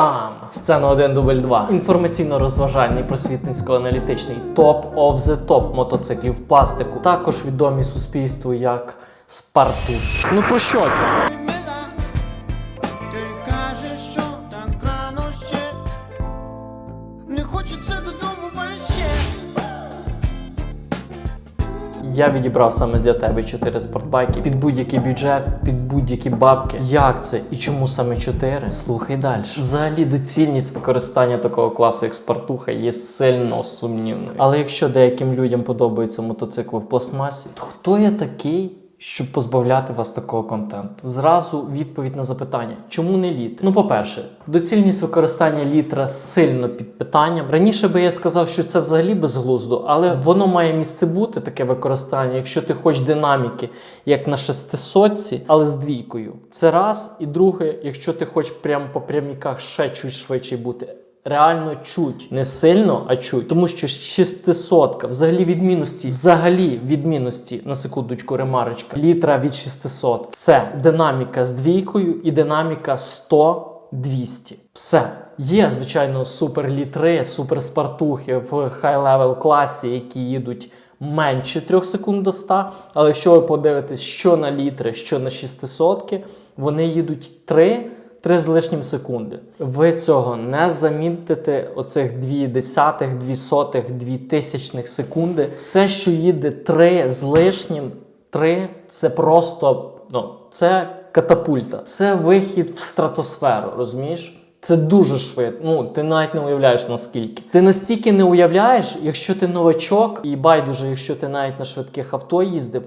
Бам! Сцена 1, дубль 2. Інформаційно-розважальний просвітницько-аналітичний топ of the топ мотоциклів пластику. Також відомі суспільству як Спарту. Ну про що це? Я відібрав саме для тебе 4 спортбайки під будь-який бюджет, під будь-які бабки. Як це і чому саме 4? Слухай далі. Взагалі доцільність використання такого класу як спартуха є сильно сумнівною. Але якщо деяким людям подобаються мотоцикли в пластмасі, то хто я такий? Щоб позбавляти вас такого контенту, зразу відповідь на запитання, чому не літр? Ну, по-перше, доцільність використання літра сильно під питанням. Раніше би я сказав, що це взагалі безглуздо, але воно має місце бути таке використання, якщо ти хочеш динаміки, як на 600, але з двійкою. Це раз. І друге, якщо ти хочеш прямо по пряміках ще чуть швидше бути. Реально чуть не сильно, а чуть, тому що 600 взагалі відмінності, взагалі відмінності на секундочку ремарочка літра від 600. Це динаміка з двійкою і динаміка 100-200. Все є, звичайно, суперлітри, суперспартухи в хай-левел класі, які їдуть. Менше 3 секунд до 100, але якщо ви подивитесь, що на літри, що на 600, вони їдуть 3 3 з лишнім секунди. Ви цього не замітите оцих 2 десятих, 2 сотих, 2 тисячних секунди. Все, що їде 3 з лишнім, 3 це просто ну, це катапульта. Це вихід в стратосферу, розумієш? Це дуже швидко. Ну, ти навіть не уявляєш наскільки. Ти настільки не уявляєш, якщо ти новачок, і байдуже, якщо ти навіть на швидких авто їздив,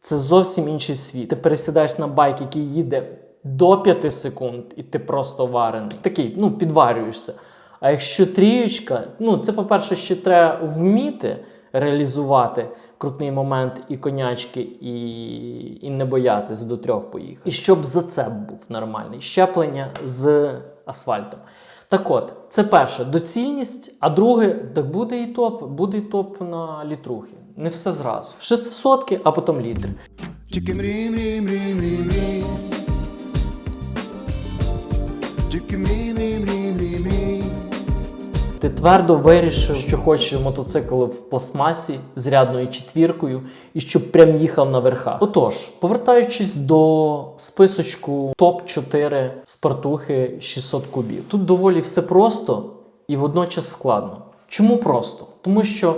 це зовсім інший світ. Ти пересідаєш на байк, який їде до 5 секунд, і ти просто варений. Такий, ну, підварюєшся. А якщо трієчка, ну це, по-перше, ще треба вміти реалізувати крутний момент і конячки, і, і не боятись до трьох поїхати. І щоб зацеп був нормальний. Щеплення з асфальтом. Так от, це перше доцільність, а друге, так буде і топ, буде і топ на літрухи. Не все зразу. 600, а потім літри. Тільки мрій, мрій, мрій, мрій, мрій. Ти твердо вирішив, що хочеш мотоцикл в пластмасі з рядною четвіркою і щоб прям їхав на верха. Отож, повертаючись до списочку топ-4 спартухи 600 кубів. Тут доволі все просто і водночас складно. Чому просто? Тому що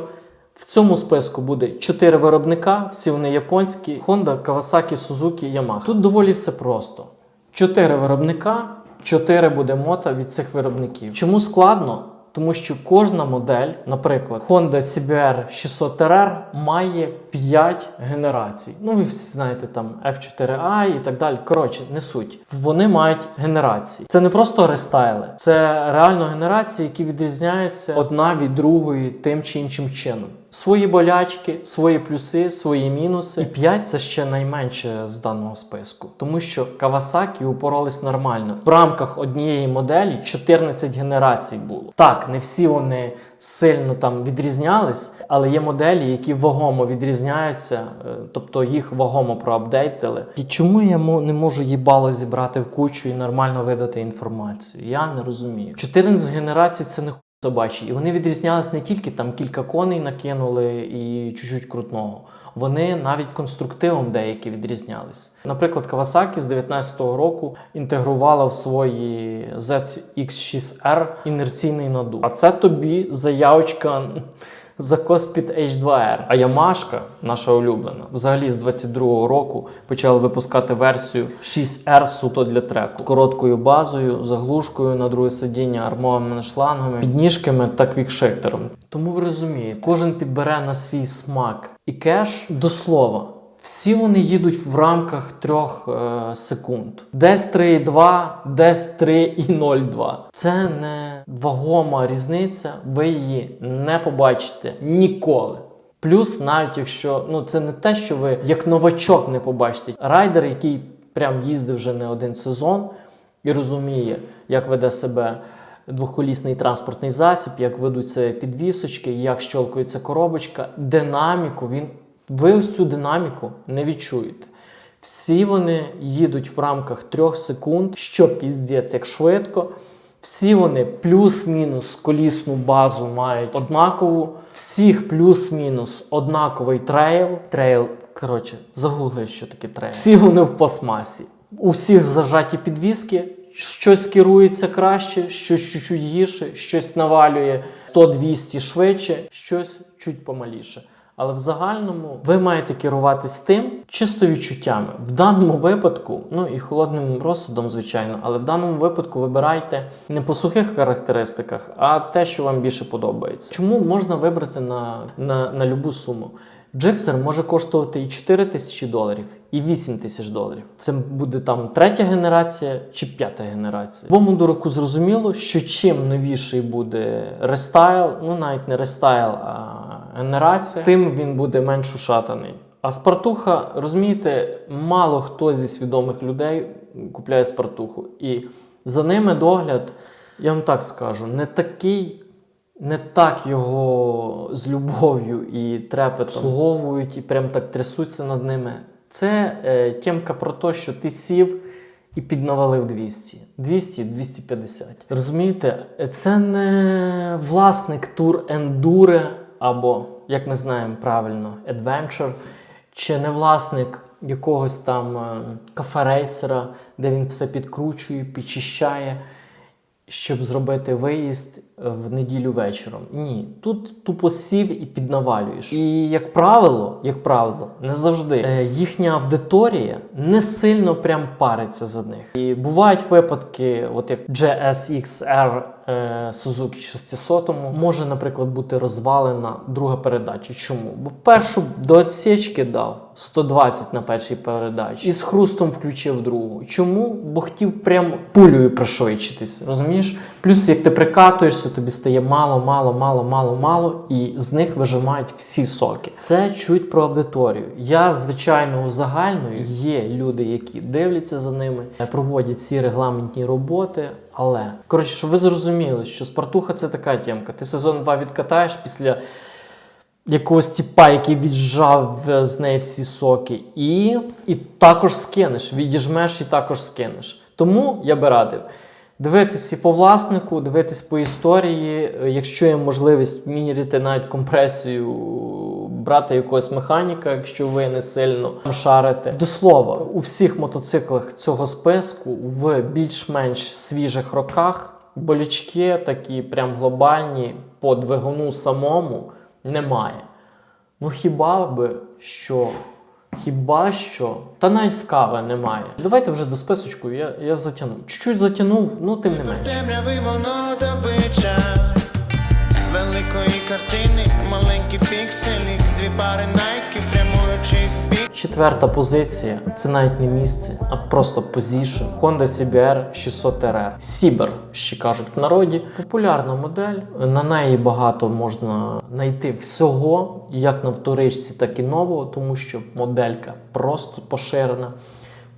в цьому списку буде 4 виробника, всі вони японські: Honda, Kawasaki, Suzuki, Yamaha. Тут доволі все просто. 4 виробника, 4 буде мота від цих виробників. Чому складно? Тому що кожна модель, наприклад, Honda CBR 600RR має 5 генерацій. Ну, ви всі знаєте, там F4i і так далі. Коротше, не суть. Вони мають генерації. Це не просто рестайли, це реально генерації, які відрізняються одна від другої тим чи іншим чином. Свої болячки, свої плюси, свої мінуси. І 5 це ще найменше з даного списку, тому що Kawasaki упоролись нормально. В рамках однієї моделі 14 генерацій було. Так, не всі вони сильно там відрізнялись, але є моделі, які вагомо відрізняються, е, тобто їх вагомо проапдейтили. І чому я не можу їбало зібрати в кучу і нормально видати інформацію? Я не розумію. 14 генерацій це не собачі. І вони відрізнялись не тільки там кілька коней накинули і чуть-чуть крутного. Вони навіть конструктивом деякі відрізнялись. Наприклад, Kawasaki з 19-го року інтегрувала в свої ZX6R інерційний надув. А це тобі заявочка за Cospit H2R. А Ямашка, наша улюблена, взагалі з 22-го року почали випускати версію 6R суто для треку. Короткою базою, заглушкою на друге сидіння, армованими шлангами, підніжками та квікшифтером. Тому ви розумієте, кожен підбере на свій смак і кеш до слова. Всі вони їдуть в рамках трьох е, секунд. Десь 3,2, десь 3,02. Це не вагома різниця, ви її не побачите ніколи. Плюс, навіть якщо ну це не те, що ви як новачок не побачите. Райдер, який прям їздив вже не один сезон і розуміє, як веде себе двохколісний транспортний засіб, як ведуться підвісочки, як щолкується коробочка, динаміку він. Ви ось цю динаміку не відчуєте. Всі вони їдуть в рамках трьох секунд, що піздець як швидко. Всі вони плюс-мінус колісну базу мають однакову. Всіх плюс-мінус однаковий трейл. Трейл, коротше, загугли, що таке трейл. Всі вони в пластмасі. У всіх зажаті підвіски. Щось керується краще, щось чуть-чуть гірше, щось навалює 100-200 швидше, щось чуть помаліше. Але в загальному ви маєте керуватись тим чисто відчуттями. В даному випадку, ну і холодним розсудом, звичайно, але в даному випадку вибирайте не по сухих характеристиках, а те, що вам більше подобається. Чому можна вибрати на, на, на любу суму? Джиксер може коштувати і 4 тисячі доларів, і 8 тисяч доларів. Це буде там третя генерація чи п'ята генерація. Бому дураку зрозуміло, що чим новіший буде рестайл, ну навіть не рестайл, а генерація, тим він буде менш ушатаний. А спартуха, розумієте, мало хто зі свідомих людей купляє спартуху. І за ними догляд, я вам так скажу, не такий не так його з любов'ю і трепетом обслуговують і прям так трясуться над ними. Це е, тємка про те, що ти сів і піднавалив 200, 200, 250. Розумієте, це не власник тур ендуре або, як ми знаємо правильно, adventure, чи не власник якогось там е, кафе-рейсера, де він все підкручує, підчищає щоб зробити виїзд в неділю вечором. Ні, тут тупо сів і піднавалюєш. І як правило, як правило, не завжди е, їхня аудиторія не сильно прям париться за них. І бувають випадки, от як GSX-R Suzuki 600, може, наприклад, бути розвалена друга передача. Чому? Бо першу до відсічки дав 120 на першій передачі і з хрустом включив другу. Чому? Бо хотів прям пулею пришвидшитись, розумієш? Плюс, як ти прикатуєшся, тобі стає мало, мало, мало, мало, мало, і з них вижимають всі соки. Це чуть про аудиторію. Я, звичайно, узагальнюю. Є люди, які дивляться за ними, проводять всі регламентні роботи. Але коротше, щоб ви зрозуміли, що спартуха це така тємка. Ти сезон 2 відкатаєш після якогось тіпа, який віджав е, з неї всі соки, і, і також скинеш, відіжмеш і також скинеш. Тому я би радив. Дивитись і по власнику, дивитись по історії, е, якщо є можливість міряти навіть компресію, брати якогось механіка, якщо ви не сильно шарите. До слова, у всіх мотоциклах цього списку в більш-менш свіжих роках болячки такі прям глобальні по двигуну самому немає. Ну хіба би що? Хіба що? Та навіть в кави немає. Давайте вже до списочку, я, я затягнув. Чуть-чуть затягнув, ну тим не менше. Воно добича великої картини, маленькі пікселі, дві пари бік. Четверта позиція це навіть не місце, а просто позішн. Honda CBR 600 RR. Сібер, ще кажуть в народі. Популярна модель. На неї багато можна знайти всього, як на вторичці, так і нового, тому що моделька просто поширена.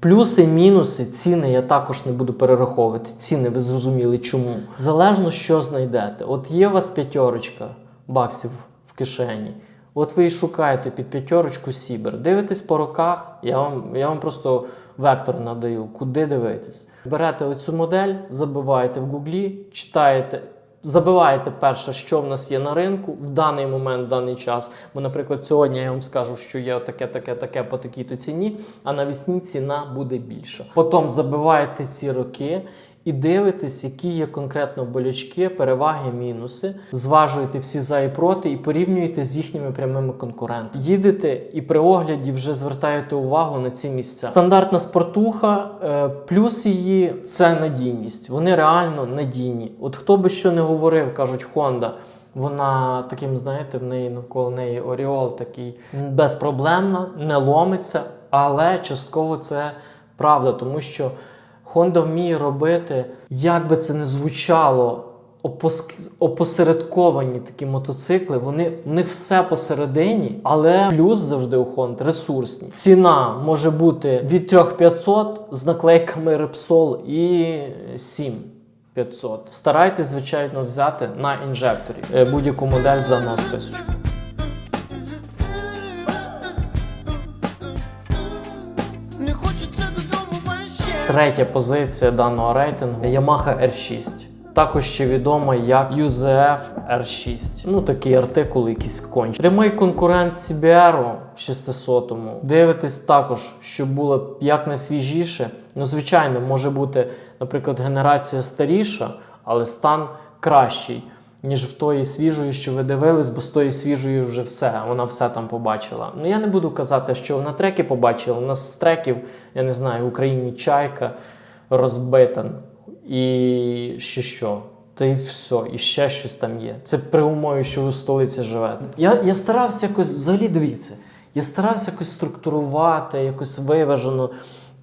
Плюси, мінуси, ціни я також не буду перераховувати. Ціни ви зрозуміли чому. Залежно, що знайдете. От є у вас п'ятерочка баксів в кишені. От ви і шукаєте під п'ятерочку Сібер. Дивитесь по роках, я вам, я вам просто вектор надаю, куди дивитись. Берете оцю модель, забиваєте в гуглі, читаєте. Забиваєте перше, що в нас є на ринку в даний момент, в даний час. Бо, наприклад, сьогодні я вам скажу, що є таке, таке, таке по такій-то ціні, а навесні ціна буде більша. Потім забиваєте ці роки і дивитесь, які є конкретно болячки, переваги, мінуси, зважуєте всі за і проти і порівнюєте з їхніми прямими конкурентами. Їдете і при огляді вже звертаєте увагу на ці місця. Стандартна спортуха, е, плюс її це надійність. Вони реально надійні. От хто би що не говорив, кажуть Honda. Вона таким, знаєте, в неї навколо неї Оріол такий безпроблемна, не ломиться, але частково це правда, тому що Honda вміє робити, як би це не звучало, опоск- опосередковані такі мотоцикли. Вони в них все посередині, але плюс завжди у Honda ресурсні. Ціна може бути від 3500 з наклейками Repsol і 7500. Старайтесь, звичайно, взяти на інжекторі е, будь-яку модель з даного списочку. Третя позиція даного рейтингу Yamaha R6. також ще відома як UZF R6. Ну такий артикул, якийсь конч. Прямий конкурент CBR 600. Дивитесь також, щоб було як найсвіжіше. Ну, звичайно, може бути, наприклад, генерація старіша, але стан кращий. Ніж в тої свіжої, що ви дивились, бо з тої свіжої вже все, вона все там побачила. Ну я не буду казати, що вона треки побачила. У нас з треків, я не знаю, в Україні чайка розбита і ще що. Та й все, і ще щось там є. Це при умові, що ви в столиці живете. Я, я старався якось, взагалі дивіться, я старався якось структурувати, якось виважено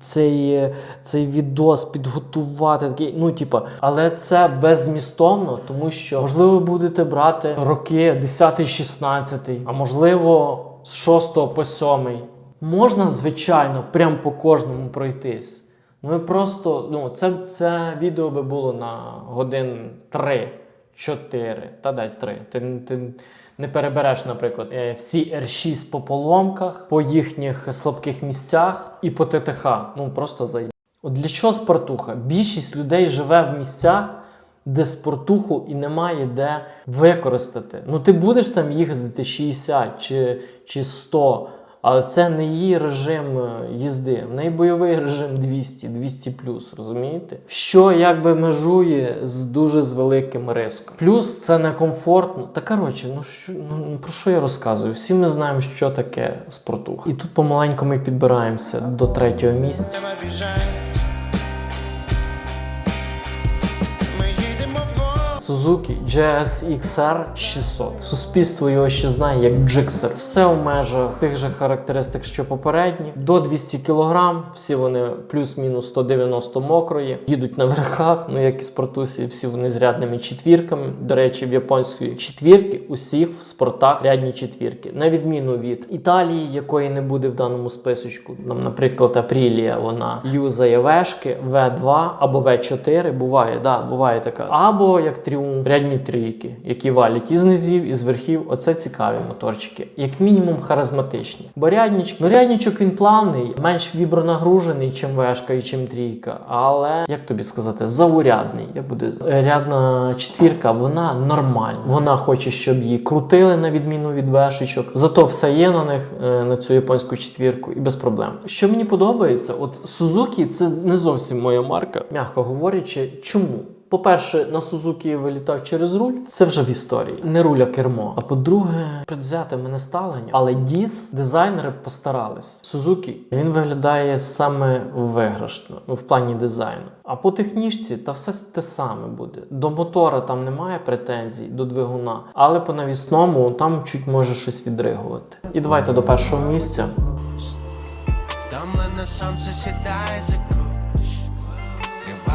цей, цей відос підготувати. Такий, ну, типа, але це беззмістовно, тому що можливо ви будете брати роки 10-16, а можливо з 6 по 7. Можна, звичайно, прям по кожному пройтись. Ну просто, ну, це, це відео би було на годин 3, 4, та дай 3. Ти, ти не перебереш, наприклад, е, всі R6 по поломках, по їхніх слабких місцях і по ТТХ. Ну просто заїб. От для чого спортуха? Більшість людей живе в місцях, де спортуху і немає де використати. Ну ти будеш там їздити 60 чи, чи 100, але це не її режим е, їзди. В неї бойовий режим 200, 200 розумієте? Що якби межує з дуже з великим риском. Плюс це некомфортно. Та коротше, ну що ну про що я розказую? Всі ми знаємо, що таке спортуха. І тут помаленьку ми підбираємося до третього місця. Suzuki GSX-R 600. Суспільство його ще знає як Gixxer. Все у межах тих же характеристик, що попередні. До 200 кг, всі вони плюс-мінус 190 мокрої. Їдуть на верхах, ну як і спортусі, всі вони з рядними четвірками. До речі, в японської четвірки усіх в спортах рядні четвірки. На відміну від Італії, якої не буде в даному списочку. Там, наприклад, Апрілія, вона юзає вешки В2 або В4. Буває, да, буває така. Або як тріумф, рядні трійки, які валять із низів, із верхів. Оце цікаві моторчики. Як мінімум харизматичні. Бо ряднічок, ну ряднічок він плавний, менш вібронагружений, чим вешка і чим трійка. Але як тобі сказати, заурядний. Я буду рядна четвірка, вона нормальна. Вона хоче, щоб її крутили на відміну від вешечок. Зато все є на них е, на цю японську четвірку і без проблем. Що мені подобається, от Suzuki це не зовсім моя марка, м'яко говорячи, чому? По-перше, на Сузуки вилітав через руль. Це вже в історії. Не руль, а кермо. А по-друге, предвзятими не ставлення. Але діс дизайнери постарались. Сузуки він виглядає саме виграшно ну, в плані дизайну. А по технічці та все те саме буде. До мотора там немає претензій, до двигуна, але по навісному там чуть може щось відригувати. І давайте до першого місця. Втомлене сонце сідає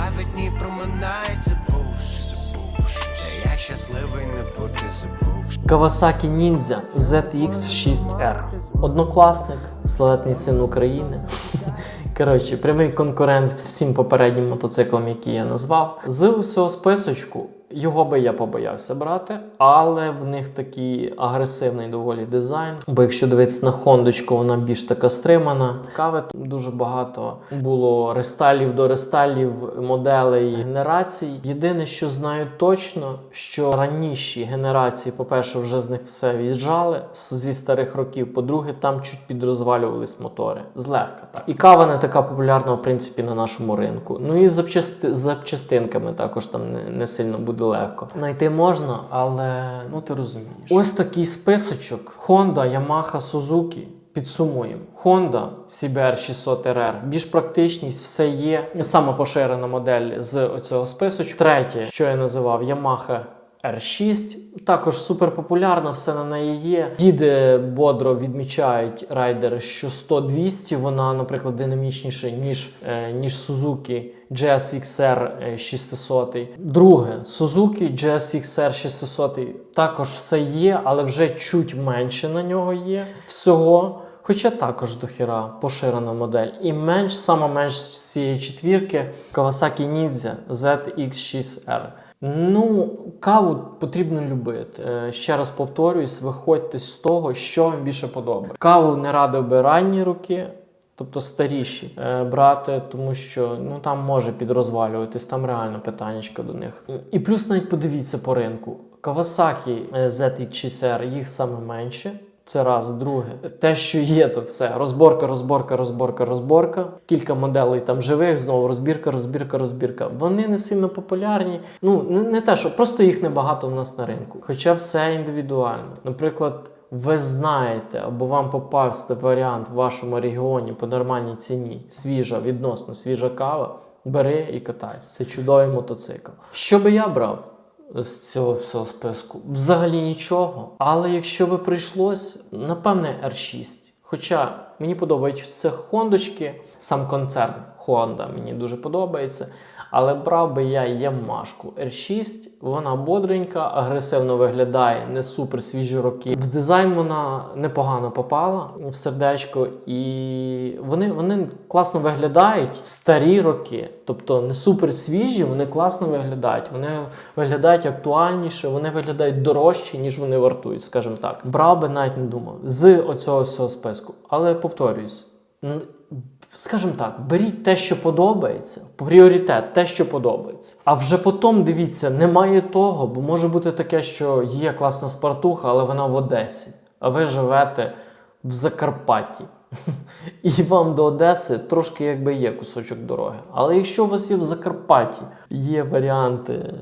Криваві дні проминають забувши забувши. я щасливий не бути забувши Kawasaki Ninja ZX6R. Однокласник, славетний син України. Коротше, прямий конкурент всім попереднім мотоциклам, які я назвав. З усього списочку його би я побоявся брати, але в них такий агресивний доволі дизайн. Бо якщо дивитися на хондочку, вона більш така стримана. Кави дуже багато було рестайлів до рестайлів, моделей генерацій. Єдине, що знаю точно, що раніші генерації, по-перше, вже з них все віджали зі старих років. По-друге, там чуть підрозвалювались мотори. Злегка так. І кава не така популярна, в принципі, на нашому ринку. Ну і з запчасти- запчастинками також там не сильно буде легко. Знайти можна, але ну ти розумієш. Ось такий списочок: Honda, Yamaha, Suzuki. Підсумуємо. Honda CBR 600 RR. Більш практичність, все є. Саме поширена модель з оцього списочку. Третє, що я називав, Yamaha R6. Також супер популярна, все на неї є. Діди бодро відмічають райдери, що 100-200 вона, наприклад, динамічніша, ніж, е, ніж Suzuki GSX-R е, 600. Друге, Suzuki GSX-R 600 також все є, але вже чуть менше на нього є всього. Хоча також дохіра поширена модель. І менш, сама менш цієї четвірки Kawasaki Ninja ZX6R. Ну, каву потрібно любити. Е, Ще раз повторююсь, виходьте з того, що вам більше подобає. Каву не радив би ранні роки, тобто старіші, е, брати, тому що ну там може підрозвалюватись, там реально питаннячка до них. І плюс навіть подивіться по ринку. Kawasaki е, ZX6R, їх саме менше. Це раз, друге. Те, що є, то все. Розборка, розборка, розборка, розборка. Кілька моделей там живих, знову розбірка, розбірка, розбірка. Вони не сильно популярні. Ну, не, не те, що просто їх небагато в нас на ринку. Хоча все індивідуально. Наприклад, ви знаєте, або вам попався варіант в вашому регіоні по нормальній ціні, свіжа, відносно свіжа кава. Бери і катайся. Це чудовий мотоцикл. Що би я брав? З цього всього списку? Взагалі нічого. Але якщо би прийшлось, напевне, R6. Хоча мені подобаються хондочки, сам концерн Honda мені дуже подобається. Але брав би я Ямашку R6, вона бодренька, агресивно виглядає, не супер свіжі роки. В дизайн вона непогано попала в сердечко, і вони, вони класно виглядають старі роки. Тобто не супер свіжі, вони класно виглядають. Вони виглядають актуальніше, вони виглядають дорожче, ніж вони вартують, скажімо так. Брав би навіть не думав з оцього всього списку. Але повторююсь. Скажімо так, беріть те, що подобається, пріоритет, те, що подобається. А вже потім дивіться, немає того, бо може бути таке, що є класна спартуха, але вона в Одесі, а ви живете в Закарпатті. І вам до Одеси трошки якби є кусочок дороги. Але якщо у вас є в Закарпатті, є варіанти е,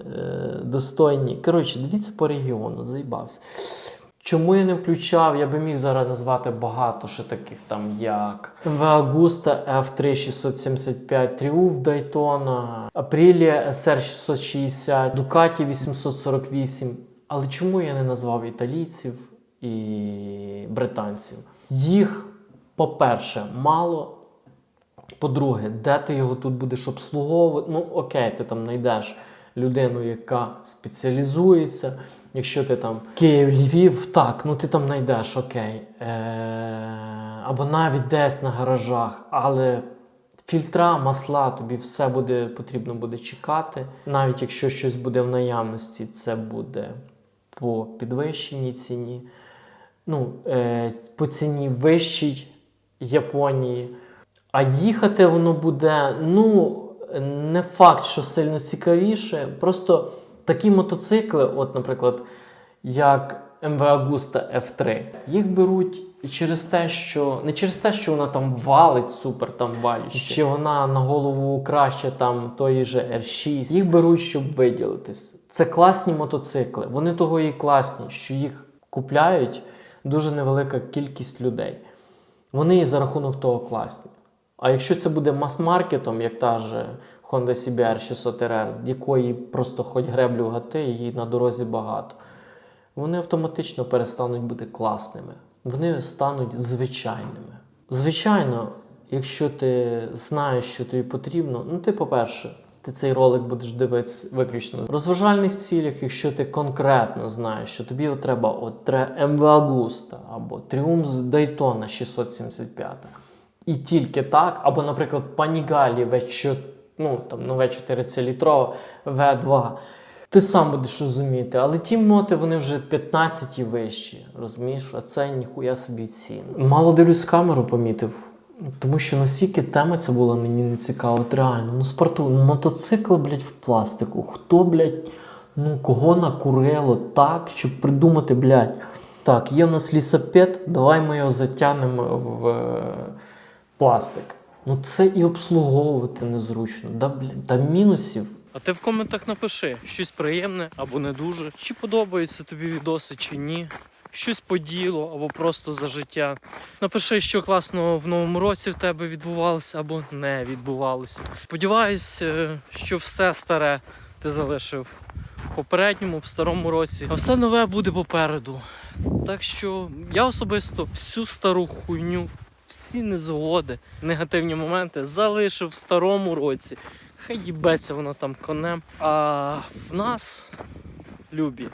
достойні. Коротше, дивіться по регіону, заїбався. Чому я не включав? Я би міг зараз назвати багато ще таких там як МВ Agusta F3675 Triumph Daytona, Aprilia SR660, Ducati 848. Але чому я не назвав італійців і британців? Їх, по-перше, мало. По-друге, де ти його тут будеш обслуговувати? Ну, окей, ти там знайдеш людину, яка спеціалізується. Якщо ти там Київ, Львів, так, ну ти там знайдеш, окей. Е- або навіть десь на гаражах, але фільтра, масла, тобі все буде потрібно буде чекати. Навіть якщо щось буде в наявності, це буде по підвищеній ціні. Ну, е- по ціні вищій Японії. А їхати воно буде, ну, не факт, що сильно цікавіше. Просто такі мотоцикли, от, наприклад, як MV Agusta F3, їх беруть через те, що не через те, що вона там валить супер там валюще, чи вона на голову краще там тої же R6. Їх беруть, щоб виділитись. Це класні мотоцикли. Вони того і класні, що їх купляють дуже невелика кількість людей. Вони і за рахунок того класні. А якщо це буде мас-маркетом, як та ж Honda CBR 600 RR, якої просто хоч греблю гати, її на дорозі багато, вони автоматично перестануть бути класними. Вони стануть звичайними. Звичайно, якщо ти знаєш, що тобі потрібно, ну ти, по-перше, ти цей ролик будеш дивитися виключно в розважальних цілях, якщо ти конкретно знаєш, що тобі треба от MV Agusta або Triumph Daytona 675. І тільки так, або, наприклад, Panigale V4, ну, там, ну, V4 це літрова, V2. Ти сам будеш розуміти, але ті моти вони вже 15 і вищі, розумієш? А це ніхуя собі ціни. Мало дивлюсь камеру, помітив. Тому що настільки тема ця була мені не цікава. От реально, ну спорту, ну мотоцикл, блядь, в пластику. Хто, блядь, ну кого накурило так, щоб придумати, блядь. Так, є в нас лісопед, давай ми його затягнемо в е, пластик. Ну це і обслуговувати незручно. Да, блядь, та мінусів. А ти в коментах напиши щось приємне або не дуже. Чи подобаються тобі відоси, чи ні. Щось по ділу або просто за життя. Напиши, що класного в новому році в тебе відбувалося або не відбувалося. Сподіваюсь, е, що все старе ти залишив в попередньому, в старому році, а все нове буде попереду. Так що я особисто всю стару хуйню, всі незгоди, негативні моменти залишив в старому році. Хай їбеться воно там конем. А в нас любі,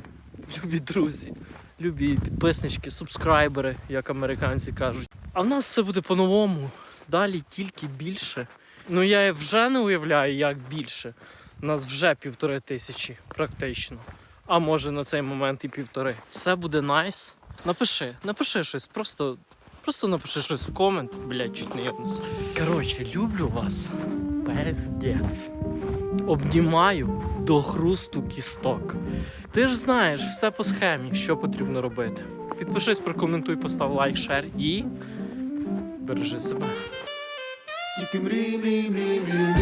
любі друзі, любі підписнички, субскрайбери, як американці кажуть. А в нас все буде по-новому. Далі тільки більше. Ну я вже не уявляю, як більше. У нас вже півтори тисячі, практично. А може на цей момент і півтори. Все буде найс. Напиши, напиши щось, просто Просто напиши щось в комент, блядь, чуть не єбнуся. Коротше, люблю вас. Пиздець. Обнімаю до хрусту кісток. Ти ж знаєш все по схемі, що потрібно робити. Підпишись, прокоментуй, постав лайк, шер і бережи себе. Тільки мрій, мрій, мрій, мрій.